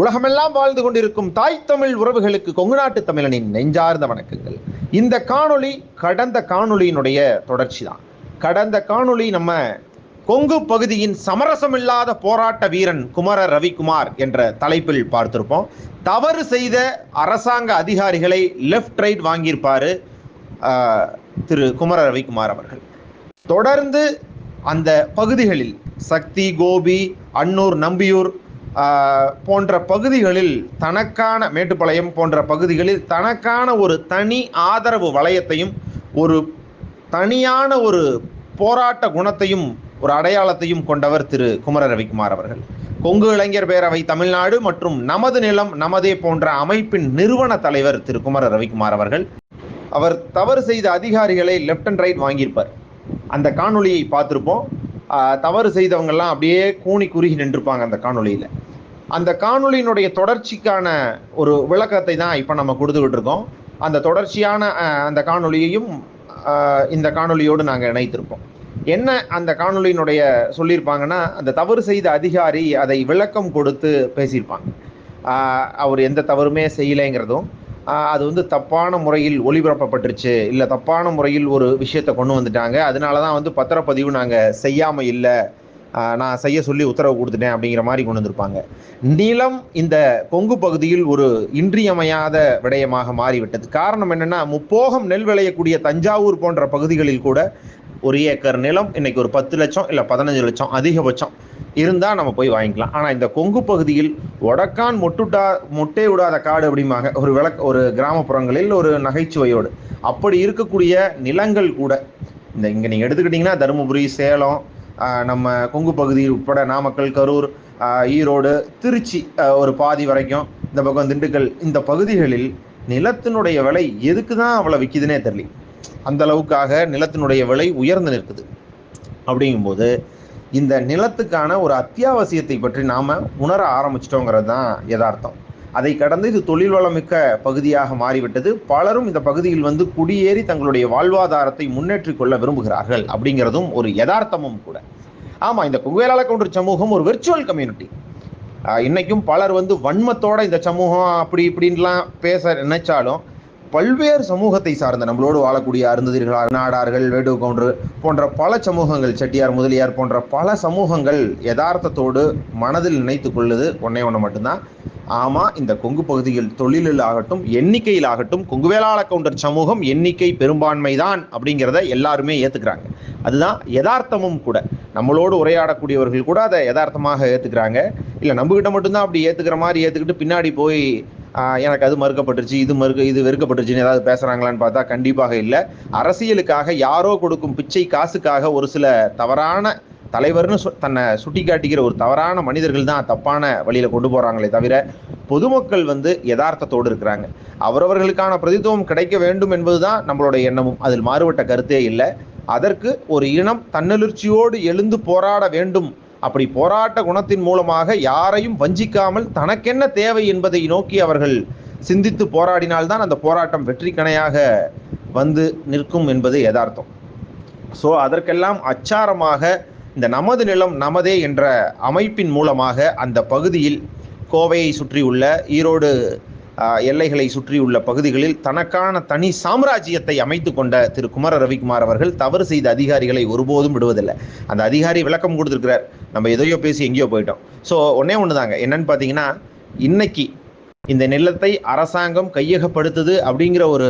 உலகமெல்லாம் வாழ்ந்து கொண்டிருக்கும் தாய் தமிழ் உறவுகளுக்கு கொங்கு நாட்டு தமிழனின் நெஞ்சார்ந்த வணக்கங்கள். இந்த காணொளி கடந்த காணொளியினுடைய தொடர்ச்சி தான் கடந்த காணொளி நம்ம கொங்கு பகுதியின் சமரசமில்லாத போராட்ட வீரன் குமர ரவிக்குமார் என்ற தலைப்பில் பார்த்திருப்போம். தவறு செய்த அரசாங்க அதிகாரிகளை லெஃப்ட் ரைட் வாங்கியிருப்பாரு திரு குமர ரவிக்குமார் அவர்கள். தொடர்ந்து அந்த பகுதிகளில் சக்தி கோபி அன்னூர் நம்பியூர் போன்ற பகுதிகளில் தனக்கான மேட்டுப்பாளையம் போன்ற பகுதிகளில் தனக்கான ஒரு தனி ஆதரவு வளையத்தையும் ஒரு தனியான ஒரு போராட்ட குணத்தையும் ஒரு அடையாளத்தையும் கொண்டவர் திரு குமர ரவிக்குமார் அவர்கள். கொங்கு இளைஞர் பேரவை தமிழ்நாடு மற்றும் நமது நிலம் நமதே போன்ற அமைப்பின் நிறுவன தலைவர் திரு குமர ரவிக்குமார் அவர்கள். அவர் தவறு செய்த அதிகாரிகளை லெஃப்ட் அண்ட் ரைட் வாங்கியிருப்பார். அந்த காணொளியை பார்த்துருப்போம். தவறு செய்தவங்கெல்லாம் அப்படியே கூணி குறுகி நின்றுப்பாங்க அந்த காணொளியில். அந்த காணொலியினுடைய தொடர்ச்சிக்கான ஒரு விளக்கத்தை தான் இப்போ நம்ம கொடுத்துக்கிட்டு இருக்கோம். அந்த தொடர்ச்சியான அந்த காணொலியையும் இந்த காணொலியோடு நாங்கள் இணைத்திருப்போம் என்ன அந்த காணொலியினுடைய சொல்லியிருப்பாங்கன்னா அந்த தவறு செய்த அதிகாரி அதை விளக்கம் கொடுத்து பேசியிருப்பாங்க. அவர் எந்த தவறுமே செய்யலைங்கிறதும் அது வந்து தப்பான முறையில் ஒளிபரப்பப்பட்டுருச்சு இல்லை தப்பான முறையில் ஒரு விஷயத்தை கொண்டு வந்துட்டாங்க அதனால தான் வந்து பத்திரப்பதிவு நாங்கள் செய்யாமல் இல்லை நான் செய்ய சொல்லி உத்தரவு கொடுத்துட்டேன் அப்படிங்கிற மாதிரி கொண்டு வந்திருப்பாங்க. நிலம் இந்த கொங்கு பகுதியில் ஒரு இன்றியமையாத விடயமாக மாறிவிட்டது. காரணம் என்னென்னா முப்போகம் நெல் விளையக்கூடிய தஞ்சாவூர் போன்ற பகுதிகளில் கூட ஒரு ஏக்கர் நிலம் இன்னைக்கு ஒரு பத்து லட்சம் இல்லை பதினஞ்சு லட்சம் அதிகபட்சம் இருந்தால் நம்ம போய் வாங்கிக்கலாம். ஆனால் இந்த கொங்கு பகுதியில் ஒடக்கான் மொட்டுட்டா மொட்டே விடாத காடு அப்படிமாக ஒரு விளக் ஒரு கிராமப்புறங்களில் ஒரு நகைச்சுவையோடு. அப்படி இருக்கக்கூடிய நிலங்கள் கூட இந்த இங்கே நீங்கள் எடுத்துக்கிட்டிங்கன்னா தருமபுரி சேலம் நம்ம கொங்கு பகுதி உட்பட நாமக்கல் கரூர் ஈரோடு திருச்சி ஒரு பாதி வரைக்கும் இந்த பக்கம் திண்டுக்கல் இந்த பகுதிகளில் நிலத்தினுடைய விலை எதுக்கு தான் அவ்வளோ விற்கிதுனே தெரியல. அந்த அளவுக்காக நிலத்தினுடைய விலை உயர்ந்து நிற்குது. அப்படிங்கும்போது இந்த நிலத்துக்கான ஒரு அத்தியாவசியத்தை பற்றி நாம் உணர ஆரம்பிச்சிட்டோங்கிறது தான் யதார்த்தம். அதை கடந்து இது தொழில் வளமிக்க பகுதியாக மாறிவிட்டது. பலரும் இந்த பகுதியில் வந்து குடியேறி தங்களுடைய வாழ்வாதாரத்தை முன்னேற்றிக் கொள்ள விரும்புகிறார்கள் அப்படிங்கிறதும் ஒரு யதார்த்தமும் கூட. ஆமாம் இந்த குவேலால கவுண்டர் சமூகம் ஒரு விர்ச்சுவல் கம்யூனிட்டி இன்னைக்கும் பலர் வந்து வன்மத்தோட இந்த சமூகம் அப்படி இப்படின்லாம் பேச நினைச்சாலும் பல்வேறு சமூகத்தை சார்ந்த நம்மளோடு வாழக்கூடிய அருந்ததிர்கள் நாடார்கள் வேடு கவுண்டர் போன்ற பல சமூகங்கள் செட்டியார் முதலியார் போன்ற பல சமூகங்கள் யதார்த்தத்தோடு மனதில் நினைத்து கொள்ளுது. ஒன்னே ஒன்று மட்டும்தான். ஆமாம் இந்த கொங்கு பகுதியில் தொழிலில் ஆகட்டும் எண்ணிக்கையில் ஆகட்டும் கொங்கு வேளாள கவுண்டர் சமூகம் எண்ணிக்கை பெரும்பான்மைதான் அப்படிங்கிறத எல்லாருமே ஏற்றுக்கிறாங்க அதுதான் யதார்த்தமும் கூட. நம்மளோடு உரையாடக்கூடியவர்கள் கூட அதை யதார்த்தமாக ஏற்றுக்கிறாங்க இல்லை நம்மகிட்ட மட்டும்தான் அப்படி ஏற்றுக்கிற மாதிரி ஏற்றுக்கிட்டு பின்னாடி போய் எனக்கு அது மறுக்கப்பட்டுருச்சு இது மறுக்க இது வெறுக்கப்பட்டுருச்சுன்னு ஏதாவது பேசுகிறாங்களான்னு பார்த்தா கண்டிப்பாக இல்லை. அரசியலுக்காக யாரோ கொடுக்கும் பிச்சை காசுக்காக ஒரு சில தவறான தலைவர்னு சொ- தன்னை சுட்டி காட்டிக்கிற ஒரு தவறான மனிதர்கள் தான் தப்பான வழியில் கொண்டு போகிறாங்களே தவிர பொதுமக்கள் வந்து யதார்த்தத்தோடு இருக்கிறாங்க. அவரவர்களுக்கான பிரதித்துவம் கிடைக்க வேண்டும் என்பதுதான் நம்மளோட எண்ணமும். அதில் மாறுபட்ட கருத்தே இல்லை. அதற்கு ஒரு இனம் தன்னெழுச்சியோடு எழுந்து போராட வேண்டும் அப்படி போராட்ட குணத்தின் மூலமாக யாரையும் வஞ்சிக்காமல் தனக்கென்ன தேவை என்பதை நோக்கி அவர்கள் சிந்தித்து போராடினால்தான் அந்த போராட்டம் வெற்றிக்கணையாக வந்து நிற்கும் என்பது யதார்த்தம். ஸோ அதற்கெல்லாம் அச்சாரமாக இந்த நமது நிலம் நமதே என்ற அமைப்பின் மூலமாக அந்த பகுதியில் கோவையை சுற்றியுள்ள ஈரோடு எல்லைகளை சுற்றியுள்ள பகுதிகளில் தனக்கான தனி சாம்ராஜ்யத்தை அமைத்து கொண்ட திரு குமர ரவிக்குமார் அவர்கள் தவறு செய்த அதிகாரிகளை ஒருபோதும் விடுவதில்லை. அந்த அதிகாரி விளக்கம் கொடுத்துருக்கிறார். நம்ம எதையோ பேசி எங்கேயோ போயிட்டோம். ஸோ ஒன்னே ஒன்று தாங்க என்னன்னு பார்த்தீங்கன்னா இன்னைக்கு இந்த நிலத்தை அரசாங்கம் கையகப்படுத்துது அப்படிங்கிற ஒரு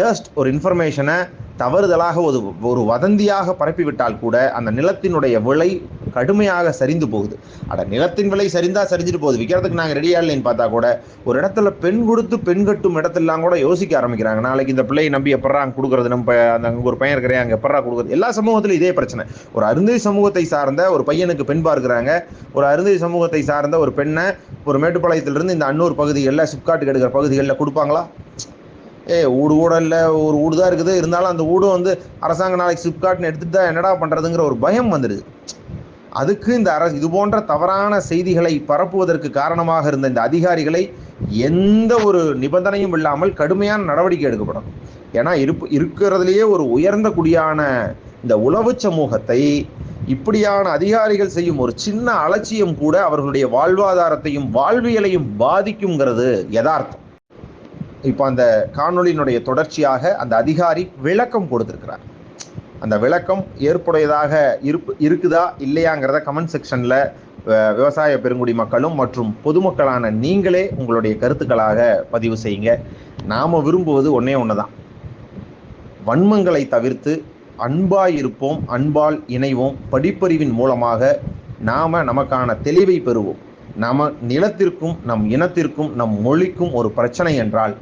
ஜஸ்ட் ஒரு இன்ஃபர்மேஷனை தவறுதலாக ஒரு ஒரு வதந்தியாக பரப்பிவிட்டால் கூட அந்த நிலத்தினுடைய விலை கடுமையாக சரிந்து போகுது. அட நிலத்தின் விலை சரிந்தா சரிஞ்சிட்டு போகுது. விற்கிறதுக்கு நாங்கள் ரெடியாக இல்லைன்னு பார்த்தா கூட ஒரு இடத்துல பெண் கொடுத்து பெண் கட்டும் இடத்துலாம் கூட யோசிக்க ஆரம்பிக்கிறாங்க. நாளைக்கு இந்த பிள்ளையை நம்பி எப்படா கொடுக்குறது? நம்ம அந்த அங்கே ஒரு பையன் இருக்கிறேன் அங்கே எப்படா கொடுக்குறது? எல்லா சமூகத்திலும் இதே பிரச்சனை. ஒரு அருந்தை சமூகத்தை சார்ந்த ஒரு பையனுக்கு பெண் பார்க்குறாங்க. ஒரு அருந்தை சமூகத்தை சார்ந்த ஒரு பெண்ணை ஒரு மேட்டுப்பாளையத்திலிருந்து இந்த அன்னூர் பகுதிகளில் சிப்காட்டுக்கு எடுக்கிற பகுதிகளில் கொடுப்பாங்களா? ஏ ஊடு கூட இல்லை. ஒரு ஊடு தான் இருக்குது. இருந்தாலும் அந்த ஊடு வந்து அரசாங்கம் நாளைக்கு ஸ்லிப்கார்ட்னு எடுத்துட்டு தான் என்னடா பண்ணுறதுங்கிற ஒரு பயம் வந்துடுது. அதுக்கு இந்த அரசு இது போன்ற தவறான செய்திகளை பரப்புவதற்கு காரணமாக இருந்த இந்த அதிகாரிகளை எந்த ஒரு நிபந்தனையும் இல்லாமல் கடுமையான நடவடிக்கை எடுக்கப்படும். ஏன்னா இருப்பு இருக்கிறதுலேயே ஒரு உயர்ந்த குடியான இந்த உளவு சமூகத்தை இப்படியான அதிகாரிகள் செய்யும் ஒரு சின்ன அலட்சியம் கூட அவர்களுடைய வாழ்வாதாரத்தையும் வாழ்வியலையும் பாதிக்குங்கிறது யதார்த்தம். இப்போ அந்த காணொளியினுடைய தொடர்ச்சியாக அந்த அதிகாரி விளக்கம் கொடுத்துருக்கிறார். அந்த விளக்கம் ஏற்புடையதாக இருப்பு இருக்குதா இல்லையாங்கிறத கமெண்ட் செக்ஷனில் விவசாய பெருங்குடி மக்களும் மற்றும் பொதுமக்களான நீங்களே உங்களுடைய கருத்துக்களாக பதிவு செய்யுங்க. நாம் விரும்புவது ஒன்றே ஒன்று தான் வன்மங்களை தவிர்த்து அன்பாய் இருப்போம் அன்பால் இணைவோம். படிப்பறிவின் மூலமாக நாம் நமக்கான தெளிவை பெறுவோம். நம நிலத்திற்கும் நம் இனத்திற்கும் நம் மொழிக்கும் ஒரு பிரச்சனை என்றால்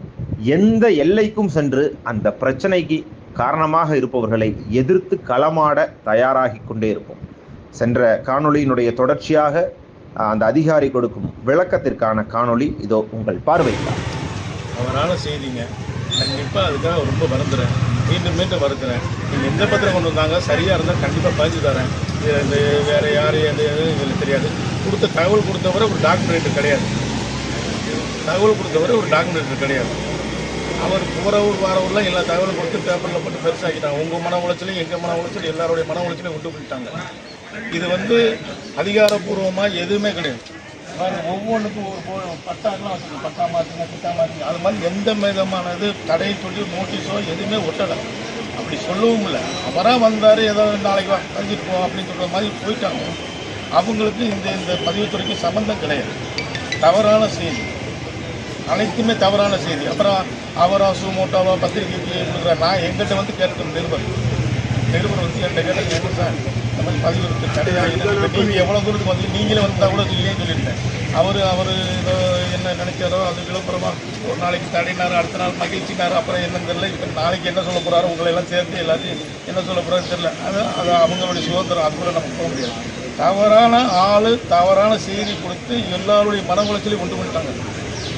எந்த எல்லைக்கும் சென்று அந்த பிரச்சனைக்கு காரணமாக இருப்பவர்களை எதிர்த்து களமாட தயாராகி கொண்டே இருப்போம். சென்ற காணொளியினுடைய தொடர்ச்சியாக அந்த அதிகாரி கொடுக்கும் விளக்கத்திற்கான காணொளி இதோ உங்கள் பார்வைக்கு அவரால் செய்திங்க. கண்டிப்பாக அதுக்காக ரொம்ப வருந்துறேன். மீண்டும் மீண்டும் வருத்துறேன் நீங்கள் எந்த பத்திரம் கொண்டு வந்தாங்க? சரியாக இருந்தால் கண்டிப்பாக பதிஞ்சு தரேன். இது வேறு யார் எந்த எங்களுக்கு தெரியாது. கொடுத்த தகவல் கொடுத்தவரை ஒரு டாக்குமெண்ட் கிடையாது. தகவல் கொடுத்தவரை ஒரு டாக்குமெண்ட் கிடையாது. அவர் போகிற ஊர் வர ஊரில் எல்லா தகவலும் கொடுத்து பேப்பரில் போட்டு பெருசாகிட்டாங்க உங்கள் மன உளைச்சலையும் எங்கள் மன உளைச்சலும் எல்லாருடைய மன உளைச்சலையும் விட்டு போயிட்டாங்க. இது வந்து அதிகாரப்பூர்வமாக எதுவுமே கிடையாது. ஒவ்வொன்றுக்கும் ஒரு போ- பட்டாக்கெல்லாம் பட்டா மாற்றுங்க கிட்டா மாற்றுங்க அது மாதிரி எந்த விதமானது தடை சொல்லி நோட்டீஸோ எதுவுமே ஒட்டலை. அப்படி சொல்லவும் இல்லை. அவராக வந்தார் ஏதோ நாளைக்கு வா கழிஞ்சிட்டு போ அப்படின்னு சொல்கிற மாதிரி போயிட்டாங்க. அவங்களுக்கு இந்த இந்த பதிவுத்துறைக்கு சம்மந்தம் கிடையாது. தவறான செய்தி. அனைத்துமே தவறான செய்தி. அப்புறம் அவரா சுமோட்டோவா பத்திரிகைக்கு கொடுக்குற நான் எங்கிட்ட வந்து கேட்கணும் நிருபர். நிருபர் வந்து என்கிட்ட கேட்ட என்ன சார் இந்த மாதிரி பதிவு இருக்கு கிடையாது நீங்கள் எவ்வளோ தூரத்துக்கு வந்து நீங்களே வந்தால் கூட இல்லையே சொல்லியிருந்தேன். அவர் அவர் ஏதோ என்ன நினைச்சாரோ அது விளம்பரமா ஒரு நாளைக்கு தடைனார் அடுத்த நாள் மகிழ்ச்சினார் அப்புறம் என்னன்னு தெரியல. இப்போ நாளைக்கு என்ன சொல்ல போகிறாரோ உங்களை எல்லாம் சேர்த்து எல்லாத்தையும் என்ன சொல்ல போகிறாரு தெரியல. அது அது அவங்களுடைய சுதந்திரம் அது கூட நம்ம போக முடியாது. தவறான ஆள் தவறான செய்தி கொடுத்து எல்லாருடைய மன உளைச்சலையும் கொண்டு பண்ணிட்டாங்க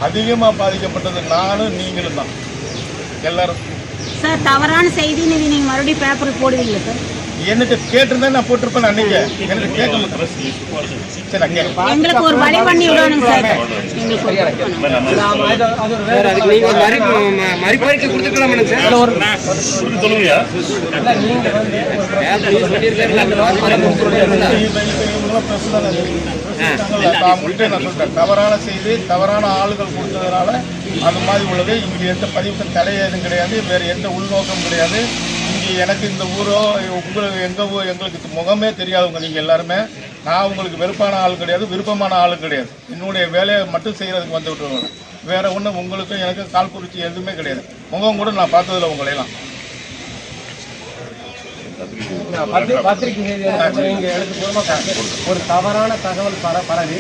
அதிகமாக பாதிக்கப்பட்டது நானும் நீங்களும் தான். எல்லாரும். சார் தவறான செய்தின்னு நீங்க மறுபடியும் பேப்பருக்கு போடுவீங்களா சார்? என்னட்ட கேட்டிருந்தா நான் போட்டிருப்பேன் அன்னைக்கு. எனக்கு கேட்க எங்களுக்கு ஒரு வழி பண்ணி விடணும் சார். மறுபரிக்கு கொடுத்துக்கலாம் சார்? ஒரு அவங்கள்ட்ட நான் சொல்றேன். தவறான செய்தி தவறான ஆளுகள் கொடுத்ததுனால அது மாதிரி உள்ளது. இங்கே எந்த பதிவுக்கும் தடை எதுவும் கிடையாது. வேறு எந்த உள்நோக்கம் கிடையாது. இங்கே எனக்கு இந்த ஊரோ உங்களுக்கு எங்கள் ஊர் எங்களுக்கு முகமே தெரியாதவங்க நீங்கள் எல்லாருமே. நான் உங்களுக்கு வெறுப்பான ஆள் கிடையாது விருப்பமான ஆள் கிடையாது. என்னுடைய வேலையை மட்டும் செய்கிறதுக்கு வந்து விட்டுருவாங்க வேற ஒன்றும் உங்களுக்கும் எனக்கும் கால் குறிச்சி எதுவுமே கிடையாது. முகம் கூட நான் பார்த்ததில்ல உங்களையெல்லாம். பத்திரிகை செய்தி இங்கே எடுத்து பூர்வமாக ஒரு தவறான தகவல் பர பரவி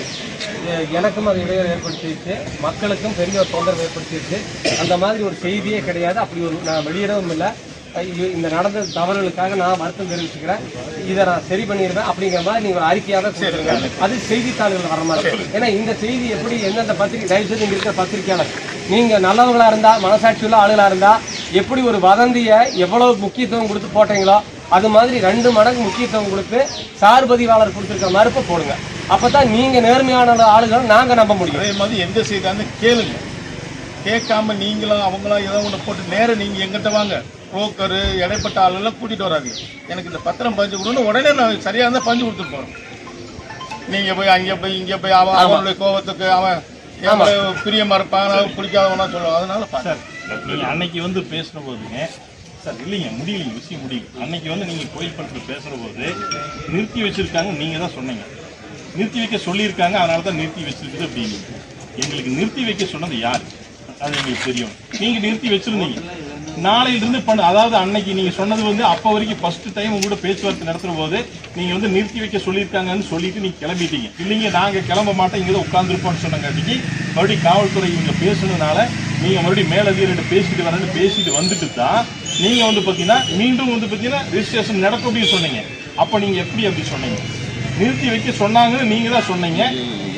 எனக்கும் அது இடையூறு ஏற்படுத்திடுச்சு மக்களுக்கும் பெரிய ஒரு தொந்தரவு ஏற்படுத்திடுச்சு. அந்த மாதிரி ஒரு செய்தியே கிடையாது. அப்படி ஒரு நான் வெளியிடவும் இல்லை. இந்த நடந்த தவறுகளுக்காக நான் வருத்தம் தெரிவிச்சுக்கிறேன். இதை நான் சரி பண்ணிடுவேன். அப்படிங்கிற மாதிரி நீங்க ஒரு அறிக்கையாக கொடுத்துருங்க. அது செய்தித்தாள்கள் வர மாதிரி ஏன்னா இந்த செய்தி எப்படி எந்தெந்த பத்திரிகை தயவு செய்து இங்க இருக்கிற பத்திரிகையாளர் நீங்க நல்லவங்களா இருந்தா மனசாட்சியுள்ள ஆளுகளா இருந்தா எப்படி ஒரு வதந்தியை எவ்வளவு முக்கியத்துவம் கொடுத்து போட்டீங்களோ அது மாதிரி ரெண்டு மடங்கு முக்கியத்துவம் கொடுத்து சார் பதிவாளர் கொடுத்துருக்க மறுப்பை போடுங்க. அப்பதான் நீங்க நேர்மையான ஆளுகளை நாங்க நம்ப முடியும். அதே மாதிரி எந்த செய்தான்னு கேளுங்க. கேட்காம நீங்களும் அவங்களும் ஏதோ ஒன்று போட்டு நேரம் நீங்கள் எங்கிட்ட வாங்க. புரோக்கரு இடைப்பட்ட ஆளுலாம் கூட்டிகிட்டு வராங்க எனக்கு இந்த பத்திரம் பஞ்சு கொடுன்னு உடனே நான் சரியாக இருந்தால் பஞ்சு கொடுத்துட்டு போகிறேன் நீங்கள் போய் அங்கே போய் இங்கே போய் அவன் அவனுடைய கோபத்துக்கு அவன் எவ்வளோ பிரியமாக இருப்பாங்க பிடிக்காதவனா சொல்லுவாங்க. அதனால பாரு நீங்கள் அன்னைக்கு வந்து பேசுன போதுங்க சார் இல்லைங்க முடியலைங்க விஷயம் முடியும் அன்னைக்கு வந்து நீங்க கோயில் படத்தில் பேசுற போது நிறுத்தி வச்சிருக்காங்க நீங்க தான் சொன்னீங்க. நிறுத்தி வைக்க சொல்லியிருக்காங்க அதனால தான் நிறுத்தி வச்சிருக்குது அப்படின்னு. எங்களுக்கு நிறுத்தி வைக்க சொன்னது யார்? அது எங்களுக்கு தெரியும். நீங்க நிறுத்தி வச்சிருந்தீங்க. நாளையிலிருந்து பண்ண அதாவது அன்னைக்கு நீங்க சொன்னது வந்து அப்ப வரைக்கும் ஃபர்ஸ்ட் டைம் உங்க பேச்சுவார்த்தை நடத்துற போது நீங்க வந்து நிறுத்தி வைக்க சொல்லியிருக்காங்கன்னு சொல்லிட்டு நீங்க கிளம்பிட்டீங்க. இல்லைங்க நாங்க கிளம்ப மாட்டோம் இங்கே தான் உட்காந்துருப்போம்னு சொன்னங்காட்டிக்கு மறுபடியும் காவல்துறை இவங்க பேசுனதுனால நீங்க மறுபடியும் மேலதிகாரிகிட்ட பேசிட்டு வரேன்னு பேசிட்டு வந்துட்டு தான் நீங்க வந்து பாத்தீங்கன்னா மீண்டும் வந்து பாத்தீங்கன்னா ரிஜிஸ்ட்ரேஷன் நடக்கும் அப்படின்னு சொன்னீங்க. அப்ப நீங்க எப்படி அப்படி சொன்னீங்க? நிறுத்தி வைக்க சொன்னாங்கன்னு நீங்க தான் சொன்னீங்க.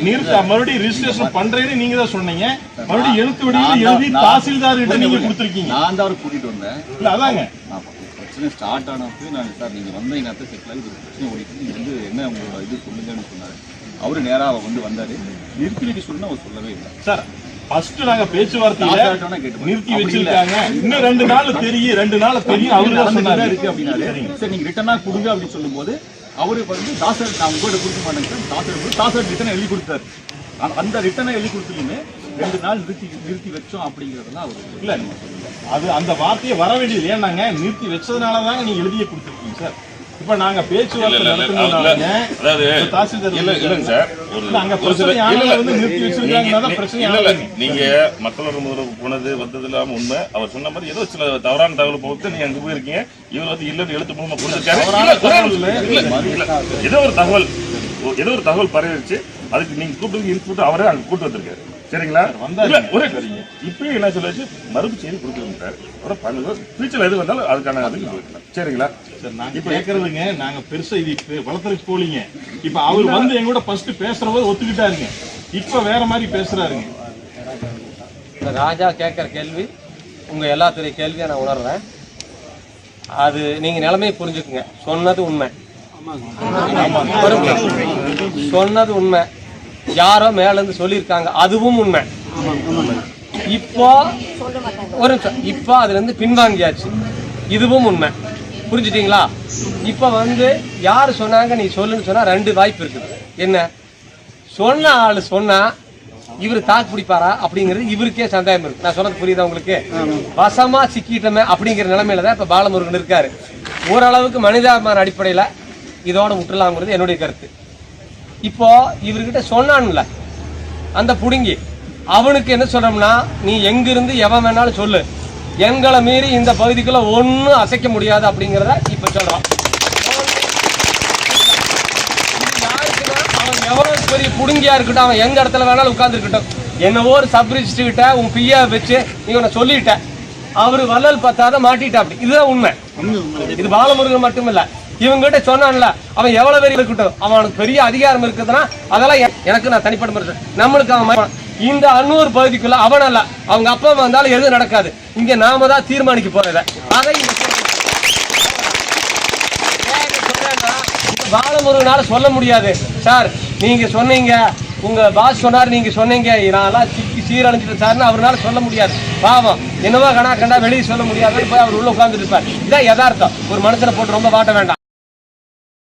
நிறுத்த மறுபடியும் ரெஜிஸ்ட்ரேஷன் பண்றேன்னு நீங்க தான் சொன்னீங்க. மறுபடியும் எழுத்து வடிவில் எழுதி தாசில்தார் கிட்ட நீங்க கொடுத்துருக்கீங்க. நான் தான் அவரை கூட்டிட்டு வந்தேன். இல்ல அதாங்க. பிரச்சனை ஸ்டார்ட் ஆனப்போ நான் சார் நீங்கள் வந்த நேரத்தை செட்டில் ஆகி ஒரு பிரச்சனை ஓடிட்டு நீங்கள் வந்து என்ன உங்களோட இது சொல்லுங்கன்னு சொன்னார். அவரு நேராக வந்து வந்தார். நிறுத்தி வைக்க சொன்னா அவர் சொல்லவே இல்லை. சார் ஃபர்ஸ்ட் நாங்க பேச்சுவார்த்தையில நிறுத்தி. வச்சிருக்காங்க. இன்னும் ரெண்டு நாள் தெரியும். ரெண்டு நாள் தெரியும். அவரு தான் சொன்னாரு. இருக்கு அப்படின்னாரு. சரி நீங்க ரிட்டனா கொடுங்க அப்படின்னு சொல்லும்போது அவரு வந்து தாசர் நான் உங்கள்கிட்ட கொடுக்க மாட்டேங்க சார். தாசர் வந்து தாசர் ரிட்டனை எழுதி கொடுத்தாரு. அந்த ரிட்டனை எழுதி கொடுத்துலையுமே ரெண்டு நாள் நிறுத்தி நிறுத்தி வச்சோம் அப்படிங்கிறதுலாம் அவர் இல்லை. அது அந்த வார்த்தையை வர வேண்டியது ஏன்னாங்க நிறுத்தி வச்சதுனால தாங்க நீங்கள் எழுதிய கொடுத்துருக்கீங்க சார். இப்ப நாங்க பேச்சுவார்த்தை இப்ப தாசில்தார் இல்ல இல்லைங்க சார். ஒரு அங்க பிரச்சனை வந்து நிறுத்தி வச்சிருக்காங்கன்னா தான் நீங்க- பிரச்சனை இல்ல, இல்ல, ஆகுது. நீங்க மக்களோட முதல்வர் போனது வந்தது இல்லாம உண்மை. அவர் சொன்ன மாதிரி ஏதோ சில தவறான தகவல் போட்டு நீங்க அங்க போயிருக்கீங்க. இவர் வந்து இல்லன்னு எழுத்து மூலமா கொடுத்துருக்காரு ஏதோ ஒரு தகவல். ஏதோ ஒரு தகவல் பரவிடுச்சு. அதுக்கு நீங்க கூப்பிட்டு இன்ஸ்பெக்டர் அவரே அங்க கூட்டு வந்திருக்காரு. சரிங்களா. இல்ல ஒரே இப்பயும் என்ன சொல்லிச்சு மறுப்பு செய்தி கொடுத்துருக்காரு அப்புறம் பண்ணுங்க ஃபியூச்சர்ல எது வந்தாலும் அதுக்கான அதுக்கு சரிங்களா? சார் நாங்க கேக்குறதுங்க நாங்க பெருசா இது வளர்த்துறதுக்கு போலீங்க இப்ப அவர் வந்து எங்கூட ஃபர்ஸ்ட் பேசுற போது ஒத்துக்கிட்டாருங்க. இப்ப வேற மாதிரி பேசுறாருங்க. ராஜா கேட்குற கேள்வி உங்கள் எல்லாத்துடைய கேள்வியை நான் உணர்றேன். அது நீங்கள் நிலைமையை புரிஞ்சுக்குங்க. சொன்னது உண்மை. சொன்னது உண்மை. யாரோ மேலேருந்து சொல்லியிருக்காங்க அதுவும் உண்மை. இப்போ ஒரு இப்போ அதுலேருந்து பின்வாங்கியாச்சு. இதுவும் உண்மை. புரிஞ்சுட்டிங்களா? இப்போ வந்து யார் சொன்னாங்க நீ சொல்லுன்னு சொன்னால் ரெண்டு வாய்ப்பு இருக்குது. என்ன? சொன்ன ஆள் சொன்னால் இவர் தாக்கு பிடிப்பாரா? அப்படிங்கிறது இவருக்கே சந்தேகம் இருக்கு. நான் சொன்னது புரியுதா உங்களுக்கு? வசமா சிக்கிட்டோமே அப்படிங்கிற நிலைமையில தான் இப்போ பாலமுருகன் இருக்காரு. ஓரளவுக்கு மனிதாபிமான அடிப்படையில் இதோட விட்டுலாம்ங்கிறது என்னுடைய கருத்து. இப்போ இவர்கிட்ட சொன்னான்ல அந்த புடுங்கி அவனுக்கு என்ன சொல்றோம்னா நீ எங்கிருந்து எவன் வேணாலும் சொல்லு. எங்களை மீறி இந்த பகுதிக்குள்ள ஒன்றும் அசைக்க முடியாது அப்படிங்கிறத இப்ப சொல்றோம். அவன் எவ்வளவு பெரிய புடுங்கியா இருக்கட்டும் அவன் எங்க இடத்துல வேணாலும் உட்கார்ந்துருக்கட்டும். என்னவோ ஒரு சப் கிட்ட உன் பியா வச்சு நீ உன்னை சொல்லிட்ட. அவரு வள்ளல் பத்தாத மாட்டிட்டா அப்படி இதுதான் உண்மை. இது பாலமுருகன் மட்டும் இல்ல இவங்கிட்ட சொன்னான்ல அவன் எவ்வளவு பெரிய இருக்கட்டும் அவனுக்கு பெரிய அதிகாரம் இருக்குதுன்னா அதெல்லாம் எனக்கு நான் தனிப்பட்ட நம்மளுக்கு அவன் இந்த அன்னூர் பகுதிக்குள்ள அவன் அல்ல. அவங்க அப்பா அம்மா வந்தாலும் எதுவும் நடக்காது. இங்க நாம தான் தீர்மானிக்க போறத. அதை பாலமுருகனால சொல்ல முடியாது. சார் நீங்க சொன்னீங்க. உங்க பாஸ் சொன்னார் நீங்க சொன்னீங்க. நான்லாம் சிக்கி சீரழிஞ்சிட்டு சார்னு அவரால் சொல்ல முடியாது. பாவம். என்னவோ கணா கண்டா வெளியே சொல்ல முடியாது. போய் அவர் உள்ள உட்கார்ந்துட்டு இருப்பார். இதான் யதார்த்தம். ஒரு மனுஷனை போட்டு ரொம்ப வாட்ட வேண்டாம்.